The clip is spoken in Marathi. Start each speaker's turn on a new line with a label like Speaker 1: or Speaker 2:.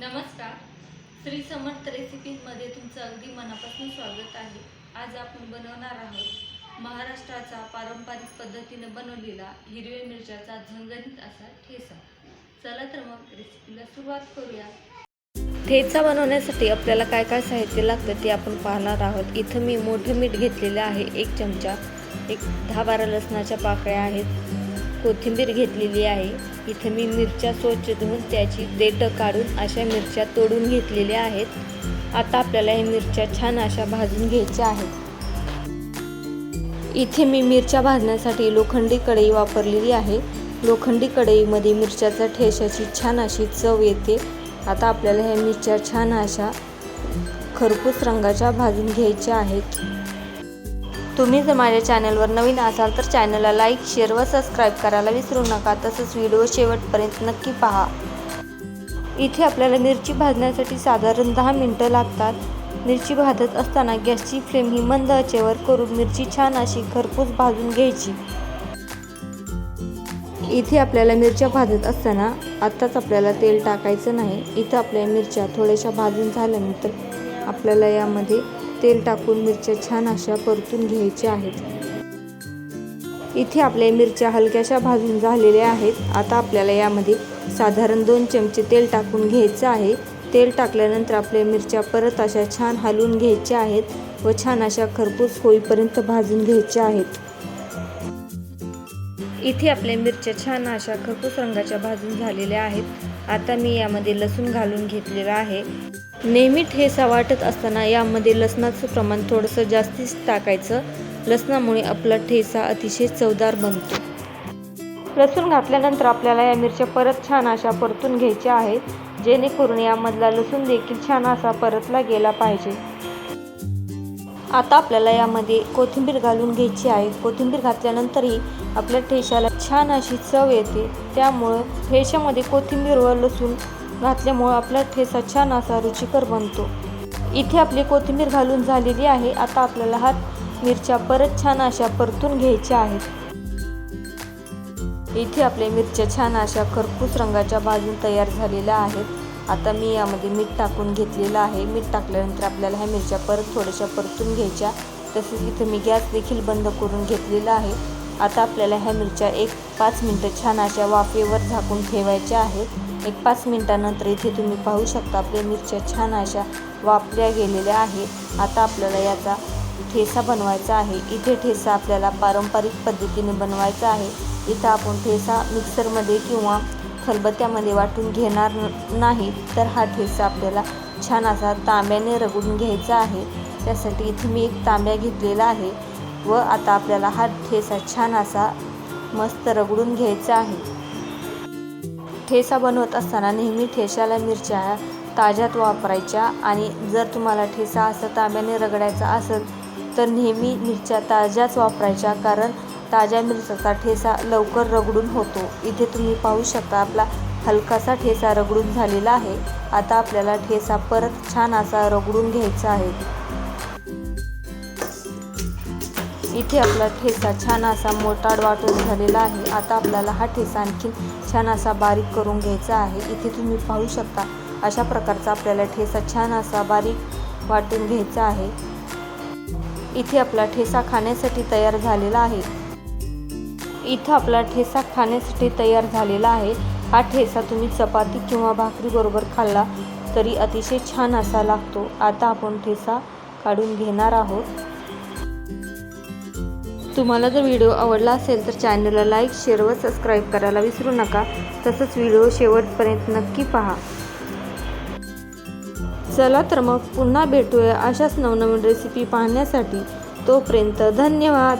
Speaker 1: नमस्कार. श्री समर्थ रेसिपीमध्ये तुमचं अगदी मनापासून स्वागत आहे. आज आपण बनवणार आहोत महाराष्ट्राचा पारंपरिक पद्धतीने बनवलेला हिरव्या मिरच्याचा झणझणीत असा ठेचा. चला तर मग रेसिपीला सुरुवात करूया. ठेचा बनवण्यासाठी आपल्याला काय काय साहित्य लागतं ते आपण पाहणार आहोत. इथं मी मोठं मीठ घेतलेलं आहे. एक चमचा एक दहा बारा लसणाच्या पाकळ्या आहेत. कोथिंबीर घेतलेली आहे. इथं मी मिरच्या स्वच्छ धुवून त्याची देठं काढून अशा मिरच्या तोडून घेतलेल्या आहेत. आता आपल्याला हे मिरच्या छान अशा भाजून घ्यायच्या आहेत. इथे मी मिरच्या भाजण्यासाठी लोखंडी कढई वापरलेली आहे. लोखंडी कढईमध्ये मिरच्याचा ठेशाची छान अशी चव येते. आता आपल्याला ह्या मिरच्या छान अशा खरपूस रंगाच्या भाजून घ्यायच्या आहेत. तुम्ही जर माझ्या चॅनलवर नवीन असाल तर चॅनलला लाईक शेअर व सबस्क्राईब करायला विसरू नका. तसंच व्हिडिओ शेवटपर्यंत नक्की पहा. इथे आपल्याला मिरची भाजण्यासाठी साधारण दहा मिनटं लागतात. मिरची भाजत असताना गॅसची फ्लेम ही मंद आचेवर करून मिरची छान अशी खरपूस भाजून घ्यायची. इथे आपल्याला मिरच्या भाजत असताना आत्ताच आपल्याला तेल टाकायचं नाही. इथं आपल्या मिरच्या थोड्याशा भाजून झाल्यानंतर आपल्याला यामध्ये तेल टाकून मिरच्या छान अशा परतून घ्यायच्या आहेत. इथे आपल्या मिरच्या हलक्याशा भाजून झालेल्या आहेत. आता आपल्याला यामध्ये साधारण दोन चमचे तेल टाकून घ्यायचं आहे. तेल टाकल्यानंतर आपल्या मिरच्या परत अशा छान हलवून घ्यायच्या आहेत व छान अशा खरपूस होईपर्यंत भाजून घ्यायच्या आहेत. इथे आपल्या मिरच्या छान अशा खरपूस रंगाच्या भाजून झालेल्या आहेत. आता मी यामध्ये लसूण घालून घेतलेला आहे. नेहमी ठेसा वाटत असताना यामध्ये लसणाचं प्रमाण थोडंसं जास्तीच टाकायचं. लसणामुळे आपला ठेसा अतिशय चवदार बनतो. लसूण घातल्यानंतर आपल्याला या मिरच्या परत छान अशा परतून घ्यायच्या आहेत. जेणेकरून यामधला लसूण देखील छान असा परतला गेला पाहिजे. आता आपल्याला यामध्ये कोथिंबीर घालून घ्यायची आहे. कोथिंबीर घातल्यानंतरही आपल्या ठेशाला छान अशी चव येते. त्यामुळं ठेशामध्ये कोथिंबीर व लसूण घातल्यामुळं आपला ठेसा छान असा रुचिकर बनतो. इथे आपली कोथिंबीर घालून झालेली आहे. आता आपल्याला हा मिरच्या परत छान अशा परतून घ्यायच्या आहेत. इथे आपल्या मिरच्या छान अशा खरपूस रंगाच्या बाजून तयार झालेल्या आहेत. आता मी यामध्ये मीठ टाकून घेतलेलं आहे. मीठ टाकल्यानंतर आपल्याला ह्या मिरच्या परत थोड्याशा परतून घ्यायच्या. तसेच इथं मी गॅस देखील बंद करून घेतलेला आहे. आता आपल्याला ह्या मिरच्या एक पाच मिनटं छान अशा वाफेवर झाकून ठेवायच्या आहेत. एक पाच मिनटानंतर इथे तुम्ही पाहू शकता आपल्या मिरच्या छान अशा वापल्या गेलेल्या आहेत आता आपल्याला याचा ठेसा बनवायचा आहे. इथे ठेसा आपल्याला पारंपरिक पद्धतीने बनवायचा आहे. इथं आपण ठेसा मिक्सरमध्ये किंवा खलबत्त्यामध्ये वाटून घेणार नाही तर हा ठेसा आपल्याला छान असा तांब्याने रगडून घ्यायचा आहे. त्यासाठी इथे मी एक तांब्या घेतलेला आहे व आता आपल्याला हा ठेसा छान असा मस्त रगडून घ्यायचा आहे. ठेसा बनवत असताना नेहमी ठेशाला मिरच्या ताज्यात वापरायच्या आणि जर तुम्हाला ठेसा असं तांब्याने रगडायचा असेल तर नेहमी मिरच्या ताज्याच वापरायच्या कारण ताज्या मिरच्याचा ठेसा लवकर रगडून होतो. इथे तुम्ही पाहू शकता आपला हलकासा ठेसा रगडून झालेला आहे. आता आपल्याला ठेसा परत छान असा रगडून घ्यायचा आहे. इथे आपला ठेसा छान असा मोटाड वाटून झालेला आहे. आता आपल्याला हा ठेसा आणखी छान असा बारीक करून घ्यायचा आहे. इथे तुम्ही पाहू शकता अशा प्रकारचा आपल्याला ठेसा छान असा बारीक वाटून घ्यायचा आहे. इथे आपला ठेसा खाण्यासाठी तयार झालेला आहे. इथं आपला ठेसा खाण्यासाठी तयार झालेला आहे. हा ठेसा तुम्ही चपाती किंवा भाकरीबरोबर खाल्ला तरी अतिशय छान असा लागतो. आता आपण ठेसा काढून घेणार आहोत. तुम्हाला जर व्हिडिओ आवडला असेल तर चॅनलला लाईक शेअर व सबस्क्राईब करायला विसरू नका. तसंच व्हिडिओ शेवटपर्यंत नक्की पहा. चला तर मग पुन्हा भेटूया अशाच नवनवीन रेसिपी पाहण्यासाठी. तोपर्यंत धन्यवाद!